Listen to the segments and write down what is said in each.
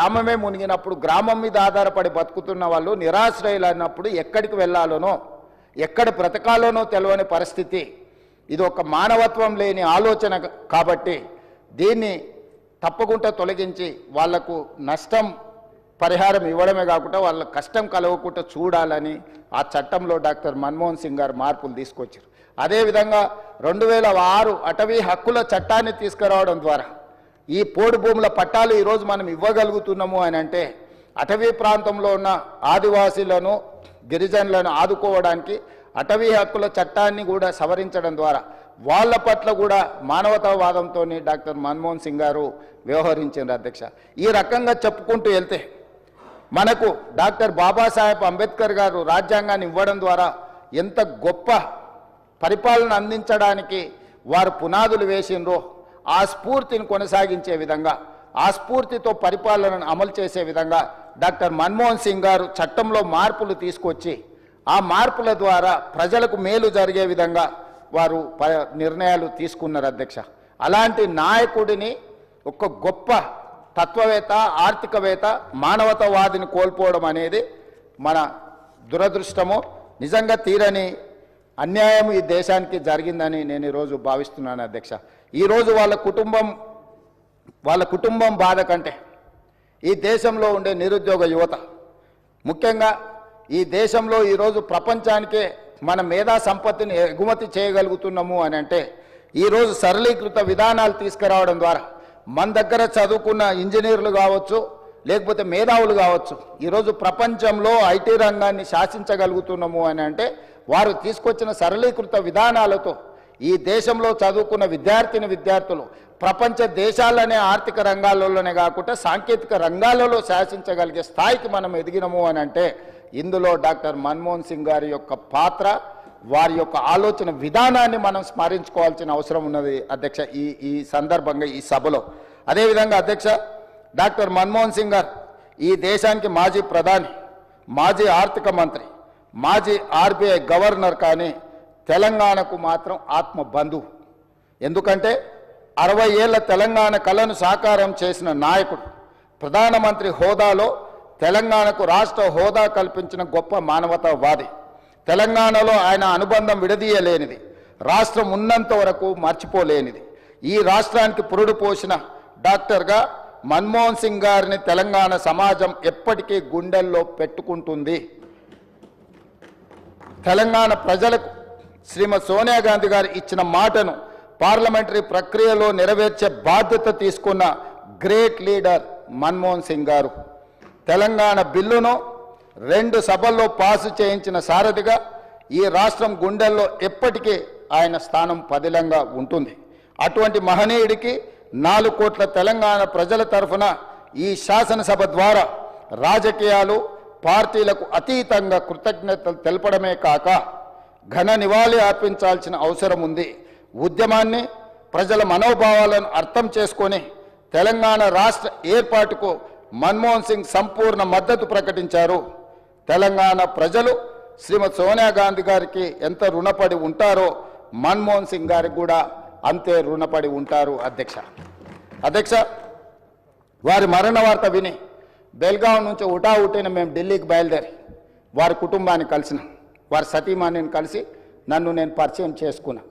గ్రామమే మునిగినప్పుడు గ్రామం మీద ఆధారపడి బతుకుతున్న వాళ్ళు నిరాశ్రయులు అన్నప్పుడు ఎక్కడికి వెళ్ళాలోనో ఎక్కడ బ్రతకాలోనో తెలియని పరిస్థితి. ఇది ఒక మానవత్వం లేని ఆలోచన కాబట్టి దీన్ని తప్పకుండా తొలగించి వాళ్ళకు నష్టం పరిహారం ఇవ్వడమే కాకుండా వాళ్ళ కష్టం కలగకుండా చూడాలని ఆ చట్టంలో డాక్టర్ మన్మోహన్ సింగ్ గారు మార్పులు తీసుకొచ్చారు. అదేవిధంగా రెండు వేల ఆరు అటవీ హక్కుల చట్టాన్ని తీసుకురావడం ద్వారా ఈ పోడు భూముల పట్టాలు ఈరోజు మనం ఇవ్వగలుగుతున్నాము అని అంటే అటవీ ప్రాంతంలో ఉన్న ఆదివాసీలను గిరిజనులను ఆదుకోవడానికి అటవీ హక్కుల చట్టాన్ని కూడా సవరించడం ద్వారా వాళ్ళ పట్ల కూడా మానవతావాదంతో డాక్టర్ మన్మోహన్ సింగ్ గారు వ్యవహరించారు అధ్యక్ష. ఈ రకంగా చెప్పుకుంటూ వెళ్తే మనకు డాక్టర్ బాబాసాహెబ్ అంబేద్కర్ గారు రాజ్యాంగాన్ని ఇవ్వడం ద్వారా ఎంత గొప్ప పరిపాలన అందించడానికి వారు పునాదులు వేసిండ్రో ఆ స్ఫూర్తిని కొనసాగించే విధంగా ఆ స్ఫూర్తితో పరిపాలనను అమలు చేసే విధంగా డాక్టర్ మన్మోహన్ సింగ్ గారు చట్టంలో మార్పులు తీసుకొచ్చి ఆ మార్పుల ద్వారా ప్రజలకు మేలు జరిగే విధంగా వారు ప- నిర్ణయాలు తీసుకున్నారు అధ్యక్ష. అలాంటి నాయకుడిని ఒక గొప్ప తత్వవేత్త ఆర్థికవేత్త మానవతావాదిని కోల్పోవడం అనేది మన దురదృష్టము నిజంగా తీరని అన్యాయం ఈ దేశానికి జరిగిందని నేను ఈరోజు భావిస్తున్నాను అధ్యక్ష. ఈరోజు వాళ్ళ కుటుంబం వాళ్ళ కుటుంబం బాధ కంటే ఈ దేశంలో ఉండే నిరుద్యోగ యువత ముఖ్యంగా ఈ దేశంలో ఈరోజు ప్రపంచానికే మన మేధా సంపత్తిని ఎగుమతి చేయగలుగుతున్నాము అని అంటే ఈరోజు సరళీకృత విధానాలు తీసుకురావడం ద్వారా మన దగ్గర చదువుకున్న ఇంజనీర్లు కావచ్చు లేకపోతే మేధావులు కావచ్చు. ఈరోజు ప్రపంచంలో ఐటీ రంగాన్ని శాసించగలుగుతున్నాము అని అంటే వారు తీసుకొచ్చిన సరళీకృత విధానాలతో ఈ దేశంలో చదువుకున్న విద్యార్థిని విద్యార్థులు ప్రపంచ దేశాలనే ఆర్థిక రంగాలలోనే కాకుండా సాంకేతిక రంగాలలో శాసించగలిగే స్థాయికి మనం ఎదిగినము అని అంటే ఇందులో డాక్టర్ మన్మోహన్ సింగ్ గారి యొక్క పాత్ర వారి యొక్క ఆలోచన విధానాన్ని మనం స్మరించుకోవాల్సిన అవసరం ఉన్నది అధ్యక్ష ఈ ఈ సందర్భంగా ఈ సభలో. అదేవిధంగా అధ్యక్ష డాక్టర్ మన్మోహన్ సింగ్ గారు ఈ దేశానికి మాజీ ప్రధాని మాజీ ఆర్థిక మంత్రి మాజీ ఆర్బీఐ గవర్నర్ కానీ తెలంగాణకు మాత్రం ఆత్మ బంధువు ఎందుకంటే అరవై ఏళ్ళ తెలంగాణ కళను సాకారం చేసిన నాయకుడు ప్రధానమంత్రి హోదాలో తెలంగాణకు రాష్ట్ర హోదా కల్పించిన గొప్ప మానవతావాది. తెలంగాణలో ఆయన అనుబంధం విడదీయలేనిది రాష్ట్రం ఉన్నంత వరకు మర్చిపోలేనిది. ఈ రాష్ట్రానికి పురుడు పోసిన డాక్టర్గా మన్మోహన్ సింగ్ గారిని తెలంగాణ సమాజం ఎప్పటికీ గుండెల్లో పెట్టుకుంటుంది. తెలంగాణ ప్రజలకు శ్రీమతి సోనియా గాంధీ గారు ఇచ్చిన మాటను పార్లమెంటరీ ప్రక్రియలో నెరవేర్చే బాధ్యత తీసుకున్న గ్రేట్ లీడర్ మన్మోహన్ సింగ్ గారు. తెలంగాణ బిల్లును రెండు సభల్లో పాసు చేయించిన సారథిగా ఈ రాష్ట్రం గుండెల్లో ఎప్పటికీ ఆయన స్థానం పదిలంగా ఉంటుంది. అటువంటి మహనీయుడికి నాలుగు కోట్ల తెలంగాణ ప్రజల తరఫున ఈ శాసనసభ ద్వారా రాజకీయాలు పార్టీలకు అతీతంగా కృతజ్ఞతలు తెలపడమే కాక ఘన నివాళి అర్పించాల్సిన అవసరం ఉంది. ఉద్యమాన్ని ప్రజల మనోభావాలను అర్థం చేసుకొని తెలంగాణ రాష్ట్ర ఏర్పాటుకు మన్మోహన్ సింగ్ సంపూర్ణ మద్దతు ప్రకటించారు. తెలంగాణ ప్రజలు శ్రీమతి సోనియా గాంధీ గారికి ఎంత రుణపడి ఉంటారో మన్మోహన్ సింగ్ గారికి కూడా అంతే రుణపడి ఉంటారు అధ్యక్ష. అధ్యక్ష వారి మరణ వార్త విని బెల్గాం నుంచి ఉటా మేము ఢిల్లీకి బయలుదేరి వారి కుటుంబాన్ని కలిసిన. వారి సతీమణిని కలిసి నన్ను నేను పరిచయం చేసుకున్నా.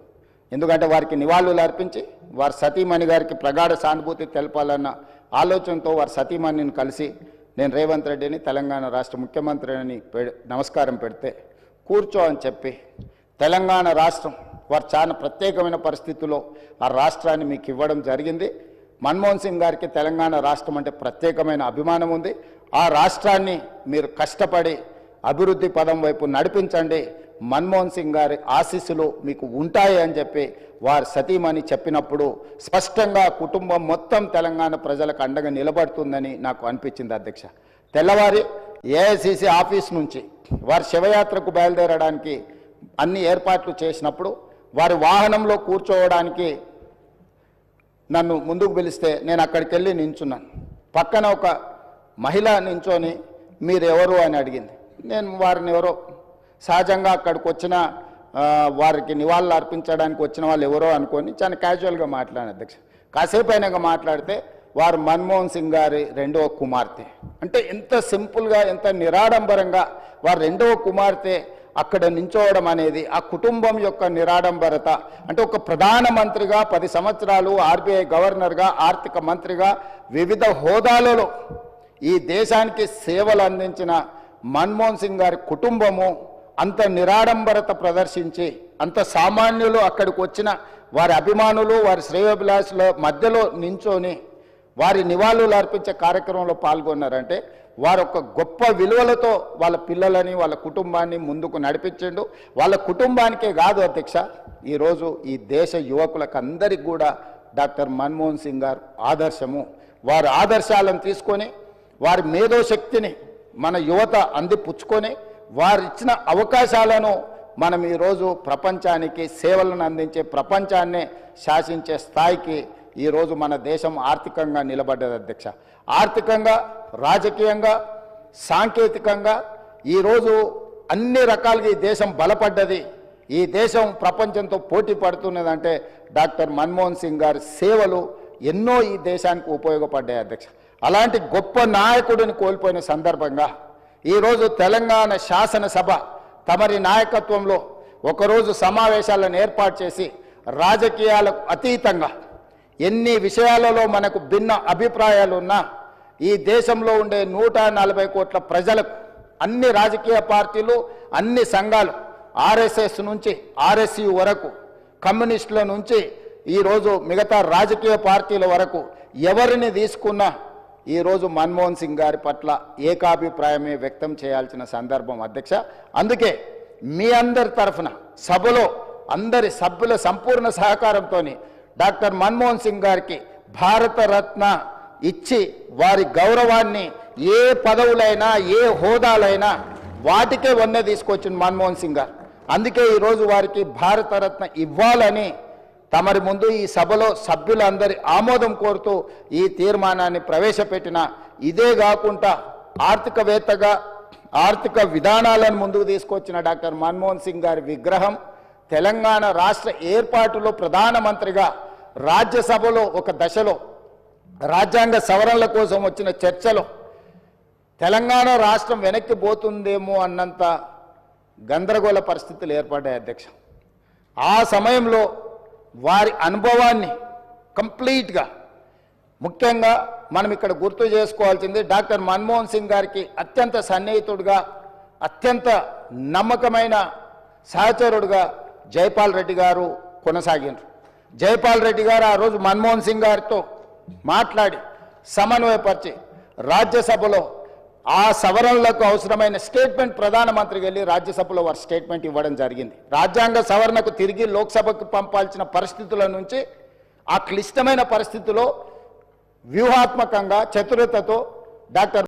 ఎందుకంటే వారికి నివాళులు అర్పించి వారి సతీమణి గారికి ప్రగాఢ సానుభూతి తెలపాలన్న ఆలోచనతో వారి సతీమణిని కలిసి నేను రేవంత్ రెడ్డిని తెలంగాణ రాష్ట్ర ముఖ్యమంత్రి అని పె- నమస్కారం పెడితే కూర్చో అని చెప్పి తెలంగాణ రాష్ట్రం వారు చాలా ప్రత్యేకమైన పరిస్థితుల్లో ఆ రాష్ట్రాన్ని మీకు ఇవ్వడం జరిగింది. మన్మోహన్ సింగ్ గారికి తెలంగాణ రాష్ట్రం అంటే ప్రత్యేకమైన అభిమానం ఉంది. ఆ రాష్ట్రాన్ని మీరు కష్టపడి అభివృద్ధి పదం వైపు నడిపించండి. మన్మోహన్ సింగ్ గారి ఆశీస్సులు మీకు ఉంటాయి అని చెప్పి వారి సతీమణి చెప్పినప్పుడు స్పష్టంగా కుటుంబం మొత్తం తెలంగాణ ప్రజలకు అండగా నిలబడుతుందని నాకు అనిపించింది అధ్యక్ష. తెల్లవారి ఏఐసిసి ఆఫీస్ నుంచి వారి శివయాత్రకు బయలుదేరడానికి అన్ని ఏర్పాట్లు చేసినప్పుడు వారి వాహనంలో కూర్చోవడానికి నన్ను ముందుకు పిలిస్తే నేను అక్కడికి వెళ్ళి నించున్నాను. పక్కన ఒక మహిళ నించొని మీరెవరు? అని అడిగింది. నేను వారిని ఎవరో సహజంగా అక్కడికి వచ్చిన వారికి నివాళులు అర్పించడానికి వచ్చిన వాళ్ళు ఎవరో అనుకొని చాలా క్యాజువల్గా మాట్లాడాను అధ్యక్ష. కాసేపు అయినాక మాట్లాడితే వారు మన్మోహన్ సింగ్ గారి రెండవ కుమార్తె. అంటే ఎంత సింపుల్గా ఎంత నిరాడంబరంగా వారు రెండవ కుమార్తె అక్కడ నించోవడం అనేది ఆ కుటుంబం యొక్క నిరాడంబరత. అంటే ఒక ప్రధానమంత్రిగా పది సంవత్సరాలు ఆర్బీఐ గవర్నర్గా ఆర్థిక మంత్రిగా వివిధ హోదాలలో ఈ దేశానికి సేవలు అందించిన మన్మోహన్ సింగ్ గారి కుటుంబము అంత నిరాడంబరత ప్రదర్శించి అంత సామాన్యులు అక్కడికి వచ్చిన వారి అభిమానులు వారి శ్రేయోభిలాషుల మధ్యలో నించొని వారి నివాళులు అర్పించే కార్యక్రమంలో పాల్గొన్నారంటే వారు ఒక గొప్ప విలువలతో వాళ్ళ పిల్లలని వాళ్ళ కుటుంబాన్ని ముందుకు నడిపించిండు. వాళ్ళ కుటుంబానికే కాదు అధ్యక్ష ఈరోజు ఈ దేశ యువకులకు అందరికీ కూడా డాక్టర్ మన్మోహన్ సింగ్ గారు ఆదర్శము. వారి ఆదర్శాలను తీసుకొని వారి మేధోశక్తిని మన యువత అందిపుచ్చుకొని వారు ఇచ్చిన అవకాశాలను మనం ఈరోజు ప్రపంచానికి సేవలను అందించే ప్రపంచాన్నే శాసించే స్థాయికి ఈరోజు మన దేశం ఆర్థికంగా నిలబడ్డది అధ్యక్ష. ఆర్థికంగా రాజకీయంగా సాంకేతికంగా ఈరోజు అన్ని రకాలుగా ఈ దేశం బలపడ్డది. ఈ దేశం ప్రపంచంతో పోటీ పడుతున్నదంటే డాక్టర్ మన్మోహన్ సింగ్ గారి సేవలు ఎన్నో ఈ దేశానికి ఉపయోగపడ్డాయి అధ్యక్ష. అలాంటి గొప్ప నాయకుడిని కోల్పోయిన సందర్భంగా ఈరోజు తెలంగాణ శాసనసభ తమరి నాయకత్వంలో ఒకరోజు సమావేశాలను ఏర్పాటు చేసి రాజకీయాలకు అతీతంగా ఎన్ని విషయాలలో మనకు భిన్న అభిప్రాయాలున్నా ఈ దేశంలో ఉండే నూట నలభై కోట్ల ప్రజలకు అన్ని రాజకీయ పార్టీలు అన్ని సంఘాలు ఆర్ఎస్ఎస్ నుంచి ఆర్ఎస్యు వరకు కమ్యూనిస్టుల నుంచి ఈరోజు మిగతా రాజకీయ పార్టీల వరకు ఎవరిని తీసుకున్నా ఈరోజు మన్మోహన్ సింగ్ గారి పట్ల ఏకాభిప్రాయమే వ్యక్తం చేయాల్సిన సందర్భం అధ్యక్ష. అందుకే మీ అందరి తరఫున సభలో అందరి సభ్యుల సంపూర్ణ సహకారంతో డాక్టర్ మన్మోహన్ సింగ్ గారికి భారతరత్న ఇచ్చి వారి గౌరవాన్ని ఏ పదవులైనా ఏ హోదాలైనా వాటికే వన్నె తీసుకొచ్చింది మన్మోహన్ సింగ్ గారు. అందుకే ఈరోజు వారికి భారతరత్న ఇవ్వాలని తమరి ముందు ఈ సభలో సభ్యులందరి ఆమోదం కోరుతూ ఈ తీర్మానాన్ని ప్రవేశపెట్టిన ఇదే కాకుండా ఆర్థికవేత్తగా ఆర్థిక విధానాలను ముందుకు తీసుకొచ్చిన డాక్టర్ మన్మోహన్ సింగ్ గారి విగ్రహం తెలంగాణ రాష్ట్ర ఏర్పాటులో ప్రధానమంత్రిగా రాజ్యసభలో ఒక దశలో రాజ్యాంగ సవరణల కోసం వచ్చిన చర్చలో తెలంగాణ రాష్ట్రం వెనక్కి పోతుందేమో అన్నంత గందరగోళ పరిస్థితులు ఏర్పడ్డాయి అధ్యక్ష. ఆ సమయంలో వారి అనుభవాన్ని కంప్లీట్గా ముఖ్యంగా మనం ఇక్కడ గుర్తు చేసుకోవాల్సింది డాక్టర్ మన్మోహన్ సింగ్ గారికి అత్యంత సన్నిహితుడుగా అత్యంత నమ్మకమైన సహచరుడుగా జైపాల్ రెడ్డి గారు కొనసాగినారు జైపాల్ రెడ్డి గారు ఆ రోజు మన్మోహన్ సింగ్ గారితో మాట్లాడి సమన్వయపరిచి రాజ్యసభలో ఆ సవరణలకు అవసరమైన స్టేట్మెంట్ ప్రధానమంత్రికి వెళ్ళి రాజ్యసభలో వారు స్టేట్మెంట్ ఇవ్వడం జరిగింది. రాజ్యాంగ సవరణకు తిరిగి లోక్సభకు పంపాల్సిన పరిస్థితుల నుంచి ఆ క్లిష్టమైన పరిస్థితిలో వ్యూహాత్మకంగా చతురతతో డాక్టర్